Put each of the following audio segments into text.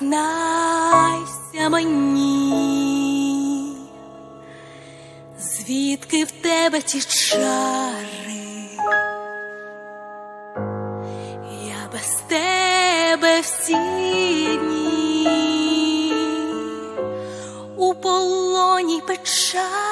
Зізнайся мені, звідки в тебе ті чари? Я без тебе всі дні у полоні печалі.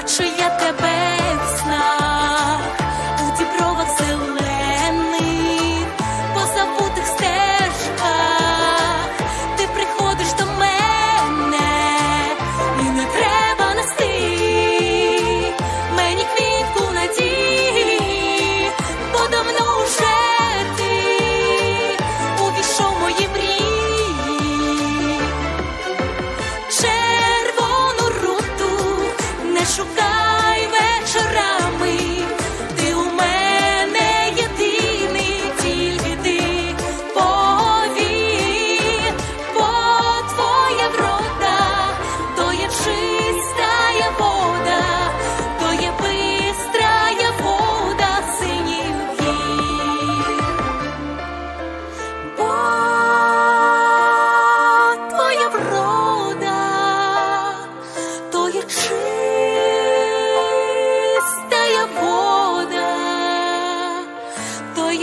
бачу я тебе.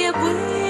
也会。